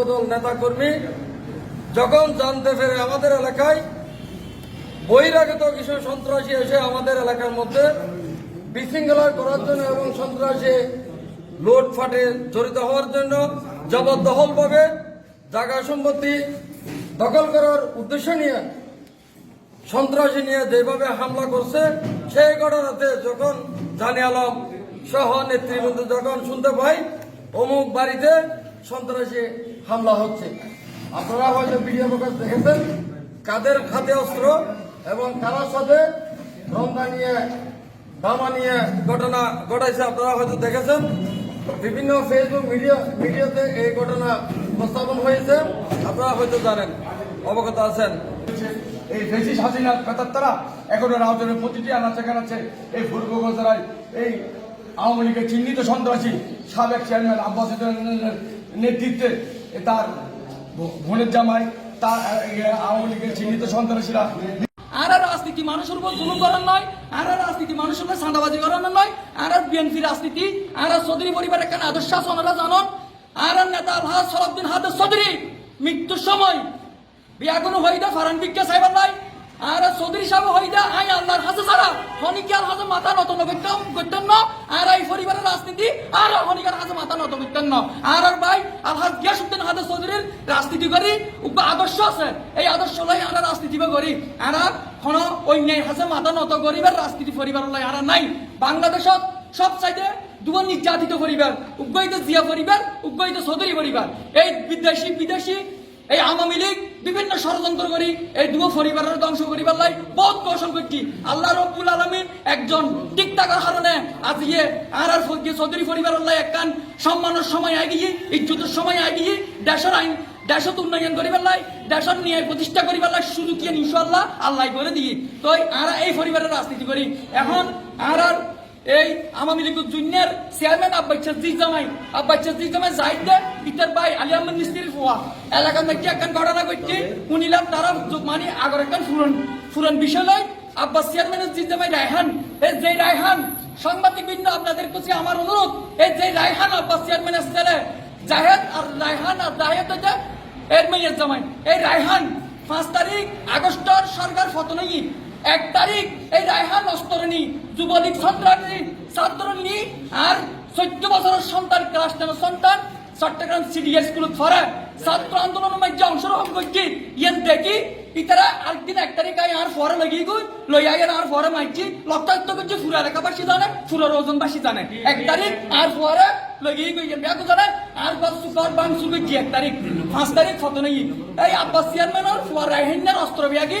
যুবদল নেতাকর্মী যখন জানতে পেরে আমাদের এলাকায় বহিরাগত কিছু সন্ত্রাসী এসে আমাদের এলাকার মধ্যে বিশৃঙ্খলা করার জন্য এবং সন্ত্রাসী লুটফাটে জড়িত হওয়ার জন্য জবরদখলভাবে জায়গা সম্পত্তি দখল করার উদ্দেশ্য নিয়ে সন্ত্রাসী নিয়ে যেভাবে হামলা করছে, সেই ঘটনাতে যখন জানি আলম সহ নেতৃবৃন্দ যখন শুনতে পাই, অমুক বাড়িতে সন্ত্রাসী হামলা হচ্ছে। আপনারা হয়তো ভিডিও প্রকাশ দেখেছেন, কাদের হাতে অস্ত্র এবং কারার সাথে রন্দা নিয়ে দামা নিয়ে ঘটনা ঘটাইছে আপনারা হয়তো দেখেছেন। বিভিন্ন ফেসবুক মিডিয়া মিডিয়াতে এই ঘটনা উপস্থাপন হয়েছে। আপনারা হয়তো জানেন, অবগত আছেন। এই দেশি হাসিনা কাতার তারা এখনও রাউজানের প্রতিটি আনাচে কানাচে এই উপজেলায় এই আওয়ামী লীগের চিহ্নিত সন্ত্রাসী সাবেক চেয়ারম্যান আব্বাস নেতৃত্বে তার ভ- বোনের জামাই, তার আওয়ামী লীগের চিহ্নিত সন্ত্রাসীরা আর আর রাজনীতি মানুষের উপর জুলুম করার নয়, আর আর রাজনীতি মানুষের উপর চাঁদাবাজি করানোর নয়, আর আর বিএনপি রাজনীতি, আর আর চৌধুরী পরিবারের কেন আদর্শ ওনারা জানন? আর আর নেতা আলহাজ সরফদিন হাদের চৌধুরী, মৃত্যুর সময় বিয়া কোনো হইদা ফারান বিজ্ঞা সাহেবের নাই আর চৌধুরী সাহেব হইদা, আই আল্লাহর হাজে ছাড়া হনিকার হাজে মাথা নত করতাম করতেন না। আর এই পরিবারের রাজনীতি, আর হনিকার হাজে মাথা নত করতেন না। আর আর ভাই, আলহাজ গিয়াসুদ্দিন হাদের চৌধুরীর রাজনীতি করি, উগ্র আদর্শ আছে। এই আদর্শ লাই আমরা রাজনীতি করি। আর কোন অন্যায় হাসে মাথা নত গরিবের রাজনীতি পরিবার লাই আর নাই। বাংলাদেশত সব চাইতে দুটো নির্যাতিত পরিবার উগ্রহিত জিয়া পরিবার উগ্রহিত চৌধুরী পরিবার। এই বিদেশি বিদেশি এই আওয়ামী লীগ বিভিন্ন ষড়যন্ত্র করি, এই দুটো পরিবারের ধ্বংস করিবার লাই বহুত কৌশল করছি আল্লাহ রব্বুল আলমীর একজন ঠিক থাকার কারণে আজ ইয়ে আর আর ফকির চৌধুরী পরিবারের লাই একখান সম্মানের সময় আগিয়ে, ইজ্জতের সময় আগিয়ে দেশের আইন দেশত উন্নয়ন করিবার লাই দেশের নিয়ে প্রতিষ্ঠা করিবার লাই কি ইনশাল্লাহ আল্লাহ করে দিই তো আর এই পরিবারের রাজনীতি করি। এখন আর আর এই আওয়ামী লীগ জুনিয়র চেয়ারম্যান আব্বাচ্চা জি জামাই। আব্বাচ্চা জি জামাই যাইতে ইতার ভাই আলী আহমেদ মিস্ত্রির ফুয়া। এলাকার মধ্যে একখান ঘটনা ঘটছে। উনিলাম তারা মানে আগর একখান ফুরন। ফুরন বিষয় লয় আব্বাস চেয়ারম্যানের জি জামাই রায়হান। এই যে রায়হান, সাংবাদিক বৃন্দ, আপনাদের কাছে আমার অনুরোধ এই যে রায়হান আব্বাস চেয়ারম্যানের ছেলে জাহেদ আর রায়হান আর জাহেদ হচ্ছে এর মেয়ের জামাই। এই রায়হান, পাঁচ তারিখ আগস্টর সরকার ফতনই এক তারিখ এই রায়হান অস্তরণী যুবলীগ সন্ত্রাসী ছাত্রনী আর চোদ্দ বছরের সন্তান, ক্লাস টেনের সন্তান, চট্টগ্রাম সিডিএস স্কুল ফরে ছাত্র আন্দোলনের মধ্যে অংশগ্রহণ করছি। ইয়ান দেখি, ইতারা আরেকদিন এক তারিখ আই আর ফরে লগিয়ে গই লই আই আর ফরে মাইছি। লক্তায়িত করছে, ফুরা এলাকাবাসী জানে ফুরার ওজনবাসী জানে। এক তারিখ আর ফরে লগিয়ে গই ব্যাকু জানে, আর গছ সুপার এক তারিখ। পাঁচ তারিখ ফতনই এই আব্বাস চেয়ারম্যানের, ফুয়ার রায়হান্যার অস্ত্র বিয়াগি।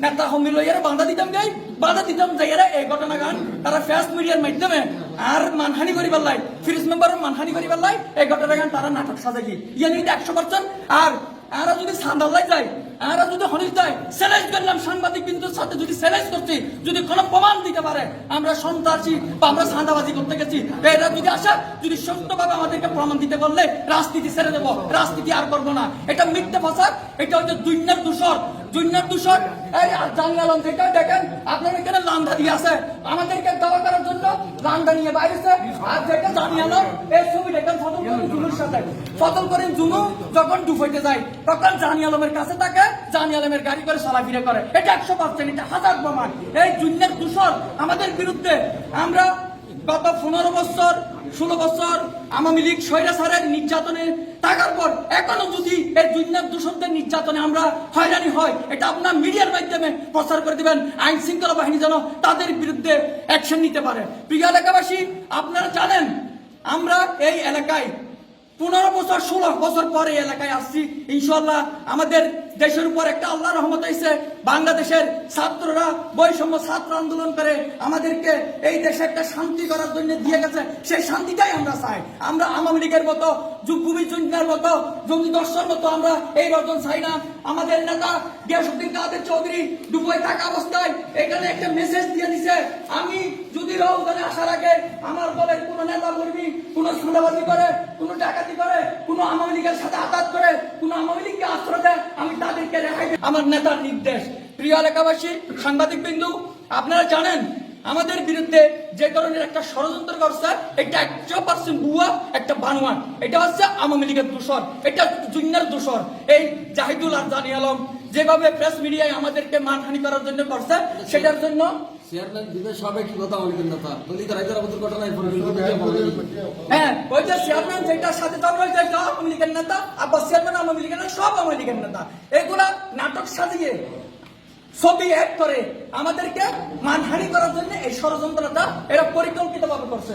নেতা সমিল ইয়ারা বাধা দিতাম গাই বাধা দিতাম যাইয়ারা এই ঘটনা গান তারা ফেস মিডিয়ার মাধ্যমে আর মানহানি করিবার লাই ফ্রিজ মেম্বার মানহানি করিবার লাই, এই ঘটনা গান তারা নাটক সাজাই ইয়ে নিতে একশো পার্সেন্ট আর আর যদি সান্দালাই যায় আরা যদি যায় চ্যালেঞ্জ করলাম সাংবাদিক বিন্দুর সাথে যদি করছি, যদি কোনো প্রমাণ দিতে পারে, আমরা সন্ত্রাসী বা আমরা সান্দাবাজি করতে গেছি। এরা যদি আসে, যদি সত্যভাবে আমাদেরকে প্রমাণ দিতে পারলে রাজনীতি ছেড়ে দেবো, রাজনীতি আর করব না। এটা মিথ্যে এটা হচ্ছে দূষণ। দূষণ, এই জানলাম যেটা দেখেন, আপনার এখানে লান্দা দিয়ে আছে। আমাদেরকে দাওয়া করার জন্য লান্দা নিয়ে বাইরেছে আর যেটা জানিয়ালাম এই ছবি দেখেন করেন জুনুর সাথে। ফটল করেন জুনু যখন ডুবাইতে যায়, তখন জানি আলমের কাছে থাকে জানি আলমের গাড়ি করে চলাফিরে করে। এটা একশো পার্সেন্ট, এটা হাজার প্রমাণ। এই দুনিয়ার দূষণ আমাদের বিরুদ্ধে আমরা গত পনেরো বছর, ষোলো বছর আওয়ামী লীগ স্বৈরাচারের নির্যাতনে থাকার পর এখনও যদি এই দুনিয়ার দূষণদের নির্যাতনে আমরা হয়রানি হয় এটা আপনার মিডিয়ার মাধ্যমে প্রচার করে দিবেন, আইন শৃঙ্খলা বাহিনী যেন তাদের বিরুদ্ধে অ্যাকশন নিতে পারে। প্রিয় এলাকাবাসী, আপনারা জানেন, আমরা এই এলাকায় পনেরো বছর, ষোলো বছর পরে এলাকায় আসছি। ইনশাল্লাহ আমাদের দেশের উপর একটা আল্লাহ রহমত হয়েছে বাংলাদেশের ছাত্ররা, বৈষম্য ছাত্র আন্দোলন করে আমাদেরকে এই দেশে একটা শান্তি করার জন্য দিয়ে গেছে। সেই শান্তিটাই আমরা চাই। আমরা আওয়ামী লীগের মতো যুগুবি জুন্নার মতো, জঙ্গি দর্শন মতো আমরা এই রজন চাই না। আমাদের নেতা গিয়াসুদ্দিন কাদের চৌধুরী দুবাই থাকা অবস্থায় এখানে একটা মেসেজ দিয়ে দিছে, আমি যদি রওজনে আসার আগে আমার দলের কোনো নেতা কর্মী, কোনো সাদাবাজি করে, কোন ডাকাতি করে, কোন আওয়ামী লীগের সাথে আঘাত করে, কোন আওয়ামী লীগকে আশ্রয় দেয় আমি তাদেরকে রেহাই আমার নেতার নির্দেশ। প্রিয় এলাকাবাসী সাংবাদিক বিন্দু আপনারা জানেন, আমাদের বিরুদ্ধে যে ধরনের একটা ষড়যন্ত্র করছে, এটা একশো পার্সেন্ট বুয়া একটা বানোয়াট। এটা হচ্ছে আওয়ামী লীগের দূষণ এটা জুনিয়র দূষণ এই জাহিদুল আর জানি আলম যেভাবে প্রেস মিডিয়ায় আমাদেরকে মানহানি করার জন্য করছে, সেটার জন্য হ্যাঁ ওই যে চেয়ারম্যান যেটার সাথে থাকবে যেটা আওয়ামী লীগের নেতা আব্বাস চেয়ারম্যান আওয়ামী লীগের সব আওয়ামী লীগের নেতা। এগুলা নাটক সাজিয়ে ছবি এক করে আমাদেরকে মানহানি করার জন্য এই ষড়যন্ত্রটা এরা পরিকল্পিতভাবে করছে।